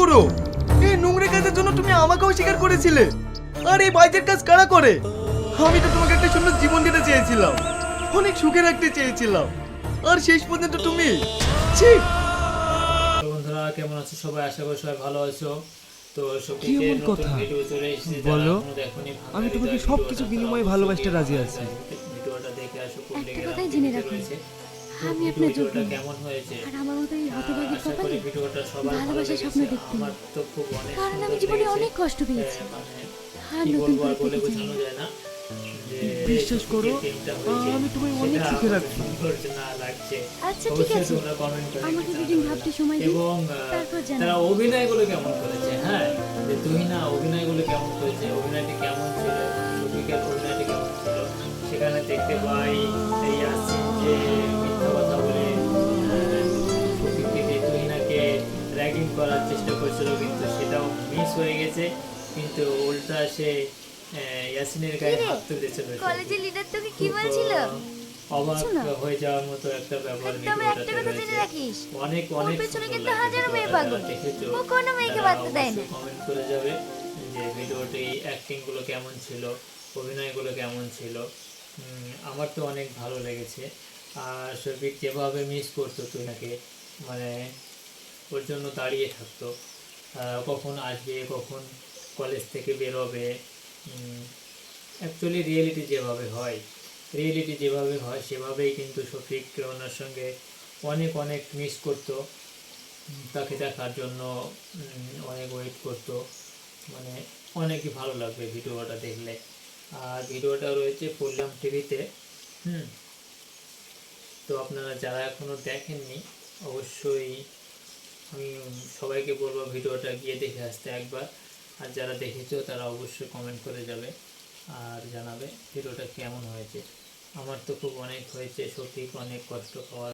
করো? এই নোংরা কাজের জন্য তুমি আমাকেও স্বীকার করেছিলে। আর এই বাজের কাজ কারা করে? আমি তো তোমাকে একটা সুন্দর জীবন দিতে চেয়েছিলাম। অনেক সুখে রাখতে চেয়েছিলাম। আর শেষ পর্যন্ত তুমি? ছি! বন্ধুরা কেমন আছো সবাই? আশা করি সবাই ভালো আছো। তো কি সত্যিকে এমন নতুন কথা? ভিডিও চলে এসেছে। বলো। আমি তোমাকে সবকিছু বিনিময়ে ভালোবাসতে রাজি আছি। ভিডিওটা দেখে আসো খুব একটা লেগে কথাই জেনে রাখুন। আমি আপনার যোগ্য। কেমন হয়েছে? আর আমার মতো এই আশা করি ভিডিওটা সবার ভালো লেগেছে। আমার তো খুব অনেক কারণ আমি জীবনে অনেক কষ্ট পেয়েছি। হ্যাঁ, মানে আর নতুন করে বলে বোঝানো যায় না যে বিশ্বাস করো, আমি তোমায় অনেক সুখে লাগছে। আচ্ছা ঠিক আছে। আমাকে দুদিন ভাবতে সময় দিন তারপর জানাব। তারা অভিনয়গুলো কেমন করেছে? হ্যাঁ যে তুই না অভিনয়গুলো কেমন করেছে? অভিনয়টি কেমন ছিল? শফিকের অভিনয়টি কেমন ছিল? সেখানে দেখতে পাই এই আসিন যে করছিল কিন্তু সেটাও মিস হয়ে গেছে। কিন্তু উল্টা সে ইয়াসিনের গায়ে হাত তুলতে চলেছে কলেজের লিডার তোকে কি বলছিল? অবাক হয়ে যাওয়ার মতো একটা ব্যাপার একদম একটা কথা জেনে রাখিস। অনেক অনেক পেছনে কিন্তু হাজারো মেয়ে পাগল। ও কোনো মেয়েকে বাঁচতে দেয় না। কমেন্ট করে যাবে যে ভিডিওটি অ্যাক্টিংগুলো কেমন ছিল অভিনয়গুলো কেমন ছিল। আমার তো অনেক ভালো লেগেছে। আর শফিক যেভাবে মিস করতো তুইনাকে মানে ওর জন্য দাঁড়িয়ে থাকতো। কখন আসবে, কখন কলেজ থেকে বেরোবে অ্যাকচুয়ালি রিয়েলিটি যেভাবে হয় রিয়েলিটি যেভাবে হয়, সেভাবেই কিন্তু শফিক ওনার সঙ্গে অনেক অনেক মিস করতো তাকে দেখার জন্য অনেক ওয়েট করতো মানে অনেকই ভালো লাগবে ভিডিওটা দেখলে। আর ভিডিওটা রয়েছে পল্লাম টিভিতে হুম, তো আপনারা যারা এখনও দেখেননি, অবশ্যই আমি সবাইকে বলব ভিডিওটা গিয়ে দেখে আসতে একবার। আর যারা দেখেছ, তারা অবশ্যই কমেন্ট করে যাবে আর জানাবে ভিডিওটা কেমন হয়েছে। আমার তো খুব অনেক হয়েছে সঠিক অনেক কষ্ট পাওয়া